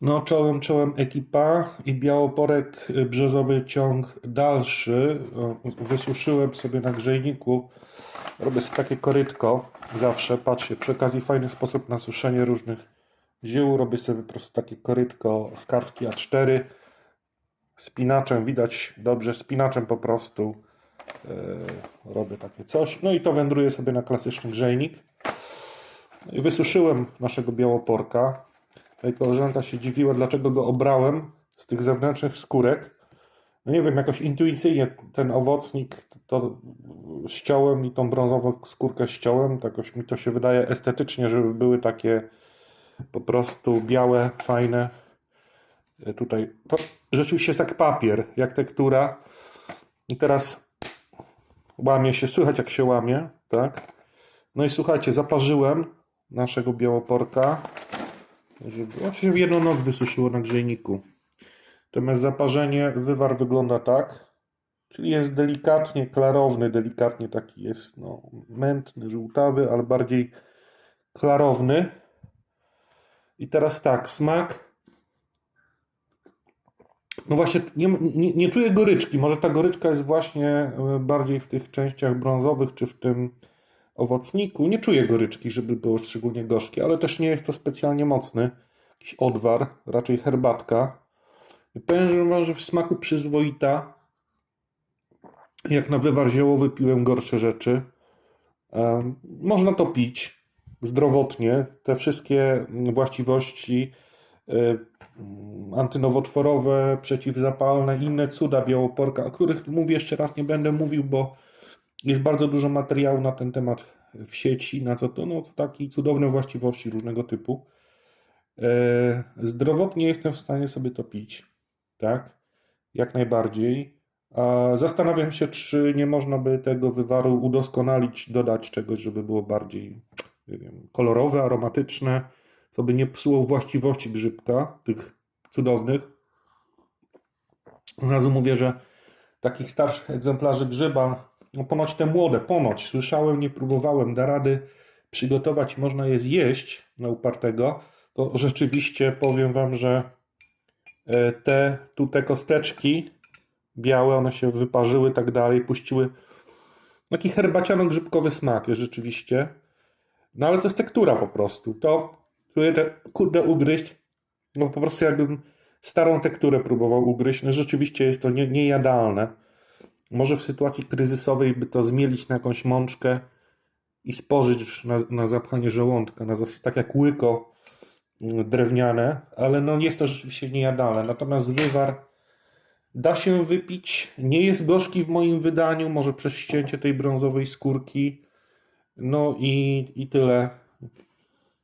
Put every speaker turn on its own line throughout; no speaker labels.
No, czołem, czołem ekipa i białoporek y, brzozowy ciąg dalszy. Wysuszyłem sobie na grzejniku. Robię sobie takie korytko zawsze. Patrzcie, przy okazji fajny sposób na suszenie różnych ziół. Robię sobie po prostu takie korytko z kartki A4. Spinaczem, widać dobrze, spinaczem po prostu yy, robię takie coś. No i to wędruje sobie na klasyczny grzejnik. I wysuszyłem naszego białoporka. Tutaj koleżanka się dziwiła, dlaczego go obrałem z tych zewnętrznych skórek. No nie wiem, jakoś intuicyjnie ten owocnik to ściąłem i tą brązową skórkę ściąłem. Tak jakoś mi to się wydaje estetycznie, żeby były takie po prostu białe, fajne. E, Tutaj to rzeczywiście jest jak papier, jak tektura. I teraz łamie się, słychać jak się łamie, tak? No i słuchajcie, zaparzyłem naszego białoporka. Żeby, się w jedną noc wysuszyło na grzejniku. Natomiast zaparzenie, wywar wygląda tak. Czyli jest delikatnie klarowny, delikatnie taki jest no, mętny, żółtawy, ale bardziej klarowny. I teraz tak, smak. No właśnie, nie, nie, nie czuję goryczki. Może ta goryczka jest właśnie e, bardziej w tych częściach brązowych, czy w tym owocniku. Nie czuję goryczki, żeby było szczególnie gorzkie, ale też nie jest to specjalnie mocny. Jakiś odwar, raczej herbatka. I powiem, że wam, że w smaku przyzwoita. Jak na wywar ziołowy piłem gorsze rzeczy. Można to pić zdrowotnie. Te wszystkie właściwości y, mm, antynowotworowe, przeciwzapalne, inne cuda białoporka, o których mówię jeszcze raz nie będę mówił, bo jest bardzo dużo materiału na ten temat w sieci, na co to, no, to takie cudowne właściwości różnego typu. E, Zdrowotnie jestem w stanie sobie to pić, tak? Jak najbardziej. A zastanawiam się, czy nie można by tego wywaru udoskonalić, dodać czegoś, żeby było bardziej, wiem, kolorowe, aromatyczne, co by nie psuło właściwości grzybka, tych cudownych. Od razu mówię, że takich starszych egzemplarzy grzyba, no ponoć te młode, ponoć, słyszałem, nie próbowałem, da rady przygotować, można je zjeść na upartego, to rzeczywiście powiem Wam, że e, te tu te kosteczki białe, one się wyparzyły tak dalej, puściły taki herbaciano-grzybkowy smak jest rzeczywiście. No ale to jest tektura po prostu. To czuję te kurde ugryźć, no po prostu jakbym starą tekturę próbował ugryźć. No rzeczywiście jest to nie, niejadalne. Może w sytuacji kryzysowej by to zmielić na jakąś mączkę i spożyć na, na zapchanie żołądka, na tak jak łyko mm, drewniane, ale no jest to rzeczywiście niejadalne. Natomiast wywar da się wypić, nie jest gorzki w moim wydaniu, może przez ścięcie tej brązowej skórki. No i, i tyle.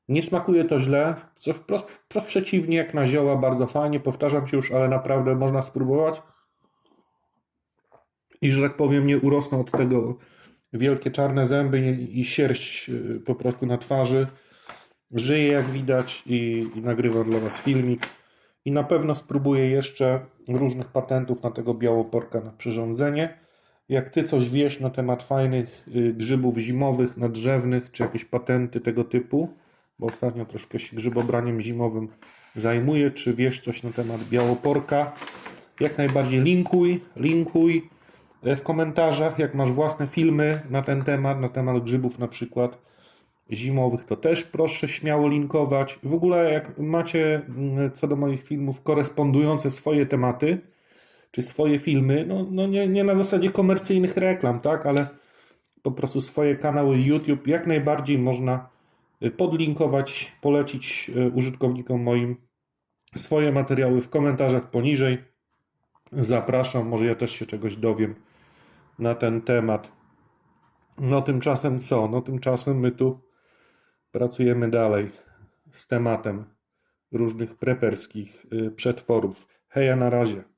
Nie smakuje to źle, co wprost, wprost przeciwnie, jak na zioła, bardzo fajnie, powtarzam się już, ale naprawdę można spróbować. I że tak powiem, nie urosną od tego wielkie czarne zęby i sierść y, po prostu na twarzy. Żyję jak widać i, i nagrywam dla Was filmik. I na pewno spróbuję jeszcze różnych patentów na tego białoporka na przyrządzenie. Jak Ty coś wiesz na temat fajnych y, grzybów zimowych, nadrzewnych, czy jakieś patenty tego typu, bo ostatnio troszkę się grzybobraniem zimowym zajmuję, czy wiesz coś na temat białoporka, jak najbardziej linkuj, linkuj w komentarzach, jak masz własne filmy na ten temat, na temat grzybów na przykład zimowych, to też proszę śmiało linkować. W ogóle jak macie mm, co do moich filmów korespondujące swoje tematy, czy swoje filmy, no, no nie, nie na zasadzie komercyjnych reklam, tak, ale po prostu swoje kanały YouTube jak najbardziej można y, podlinkować, polecić y, użytkownikom moim swoje materiały w komentarzach poniżej. Zapraszam, może ja też się czegoś dowiem na ten temat. No tymczasem co? No tymczasem my tu pracujemy dalej z tematem różnych preperskich y, przetworów. Heja na razie.